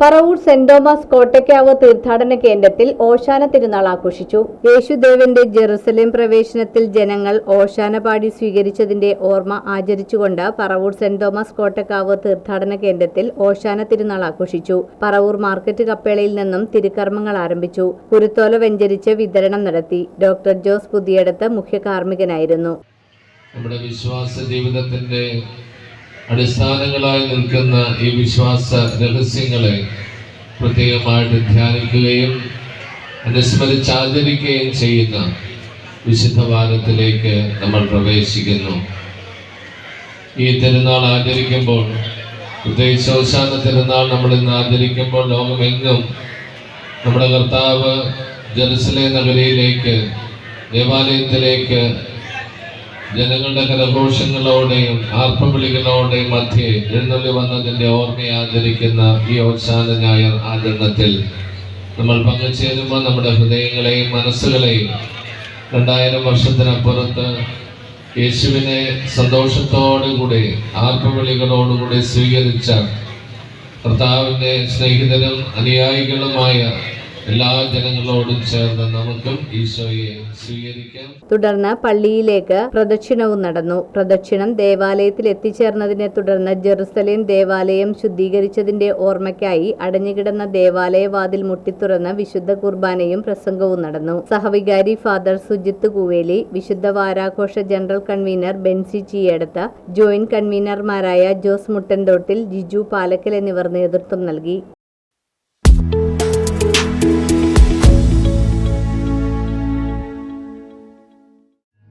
Paravur saint Thomas Kottakkavu തീർത്ഥാടന കേന്ദ്രത്തിൽ ഓശാന തിരുനാൾ ആഘോഷിച്ചു. യേശുദേവന്റെ ജെറുസലേം പ്രവേശനത്തിൽ ജനങ്ങൾ ഓശാന പാടി സ്വീകരിച്ചതിന്റെ ഓർമ്മ ആചരിച്ചുകൊണ്ട് പറവൂർ സെന്റ് തോമസ് കോട്ടക്കാവ് തീർത്ഥാടന കേന്ദ്രത്തിൽ ഓശാന തിരുനാൾ ആഘോഷിച്ചു. പറവൂർ മാർക്കറ്റ് കപ്പേളയിൽ നിന്നും തിരുക്കർമ്മങ്ങൾ ആരംഭിച്ചു. കുരുത്തോല വെഞ്ചരിച്ച് വിതരണം നടത്തി. ഡോക്ടർ ജോസ് പുതിയടത്ത് മുഖ്യ കാർമ്മികനായിരുന്നു നമ്മുടെ വിശ്വാസ ജീവിതത്തിന്റെ അടിസ്ഥാനങ്ങളായി നിൽക്കുന്ന ഈ വിശ്വാസ രഹസ്യങ്ങളെ പ്രത്യേകമായിട്ട് ധ്യാനിക്കുകയും അനുസ്മരിച്ചാചരിക്കുകയും ചെയ്യുന്ന വിശുദ്ധ വാരത്തിലേക്ക് നമ്മൾ പ്രവേശിക്കുന്നു. ഈ തിരുനാൾ ആചരിക്കുമ്പോൾ പ്രത്യേകിച്ച് അവസാന തിരുനാൾ നമ്മൾ ഇന്ന് ആചരിക്കുമ്പോൾ ലോകമെങ്ങും നമ്മുടെ കർത്താവ് ജെറുസലേം നഗരിയിലേക്ക് ദേവാലയത്തിലേക്ക് ജനങ്ങളുടെ കരഘോഷങ്ങളോടെയും ആർപ്പവിളികളോടെയും മധ്യേ എഴുന്നള്ളി വന്നതിന്റെ ഓർമ്മയെ ആചരിക്കുന്ന ഈ അവസാന ഞായർ ആചരണത്തിൽ നമ്മൾ പങ്കുചേരുമ്പോൾ നമ്മുടെ ഹൃദയങ്ങളെയും മനസ്സുകളെയും രണ്ടായിരം വർഷത്തിനപ്പുറത്ത് യേശുവിനെ സന്തോഷത്തോടുകൂടി ആർപ്പവിളികളോടുകൂടി സ്വീകരിച്ച കർത്താവിന്റെ സ്നേഹിതരും അനുയായികളുമായ എല്ലാ ജനങ്ങളോടും ചേർന്ന് നമുക്കും ഈശോയെ സ്വീകരിക്കാം. തുടർന്ന് പള്ളിയിലേക്ക് പ്രദക്ഷിണവും നടന്നു. പ്രദക്ഷിണം ദേവാലയത്തിൽ എത്തിച്ചേർന്നതിനെ തുടർന്ന് ജെറുസലേം ദേവാലയം ശുദ്ധീകരിച്ചതിന്റെ ഓർമ്മയ്ക്കായി അടഞ്ഞുകിടന്ന ദേവാലയ വാതിൽ മുട്ടിത്തുറന്ന് വിശുദ്ധ കുർബാനയും പ്രസംഗവും നടന്നു. സഹവികാരി ഫാദർ സുജിത്ത് കുവേലി വിശുദ്ധ വാരാഘോഷ ജനറൽ കൺവീനർ ബെൻസി ചിയടുത്ത ജോയിന്റ് കൺവീനർമാരായ ജോസ് മുട്ടൻതോട്ടിൽ ജിജു പാലക്കൽ എന്നിവർ നേതൃത്വം നൽകി.